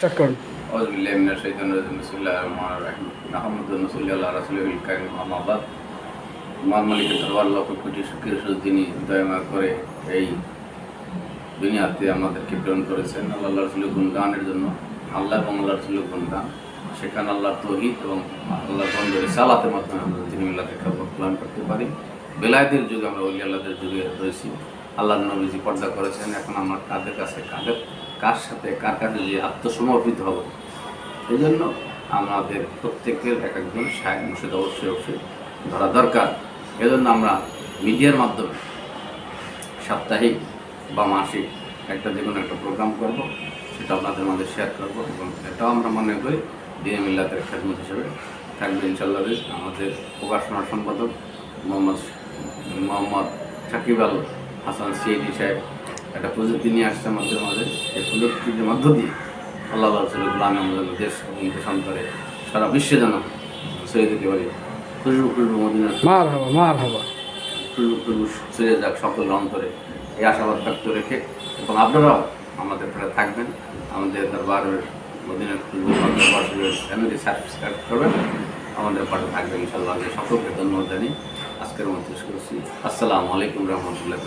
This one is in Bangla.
স্টার্ট করুন। আউযুবিল্লাহি মিনাশ শাইতানির রাজিম বিসমিল্লাহির রহমানির রহিম নাহমাদুহু সাল্লাল্লাহু আলা রাসূলিল কারীম আম্মা বাদ মহান মালিকের দরবার লক্ষ কোটি শুকরিয়া তিনি দয়ামা করে এই দুনিয়াতে আমাদেরকে প্রেরণ করেছেন আল্লাহ রসুলের গুণগানের জন্য আল্লাহ এবং আল্লাহ রসুলের গুণগান সেখানে আল্লাহর তহিদ এবং আল্লাহর বন্ধের সালাতের মাধ্যমে আমরা তিনি মিল্লাতে প্লান করতে পারি বেলায়েতের যুগে আমরা অলি আল্লাহদের যুগে রয়েছি। আল্লাহর নবীজি পর্দা করেছেন, এখন আমার কাদের কাছে, কাদের, কার সাথে, কার কাছে যে আত্মসমর্পিত হব? এই জন্য আমাদের প্রত্যেকের এক একজন সাহেব মুর্শিদ অবশ্যই অবশ্যই ধরা দরকার। এজন্য আমরা মিডিয়ার মাধ্যমে সাপ্তাহিক বা মাসিক একটা যে কোনো একটা প্রোগ্রাম করব, সেটা আপনাদের মধ্যে শেয়ার করব এবং এটাও আমরা মনে করি দিনে মিল্লাতের খেদমত হিসেবে থাকবে ইনশাল্লাহ আমাদের প্রকাশনার সম্পাদক মোহাম্মদ মোহাম্মদ সাকিব আল হাসান সিএডি সাহেব একটা প্রযুক্তি নিয়ে আসছে আমাদের মাঝে। সেই প্রযুক্তির মধ্য দিয়ে আল্লাহ রসুল্লাহ আমি আমাদের দেশ এবং দেশান্তরে সারা বিশ্বে যেন সৈয়দ দিতে পারি খুশবু খুশবু মদিনার মার হাবা মার হাবা খুশবু খুশবু ছড়িয়ে যাক সকল অন্তরে এই আশাবাদ ব্যক্ত রেখে এবং আপনারাও আমাদের পাশে থাকবেন। আমাদের দরবারের মদিনার খুশবু দরবার ফ্যামিলি সাবস্ক্রাইব করবেন। আমাদের পাশে থাকবেন ইনশাল্লাহ সকলকে ধন্যবাদ জানি আজকের মতো শেষ করছি। আসসালামু আলাইকুম রহমতুল্লাহ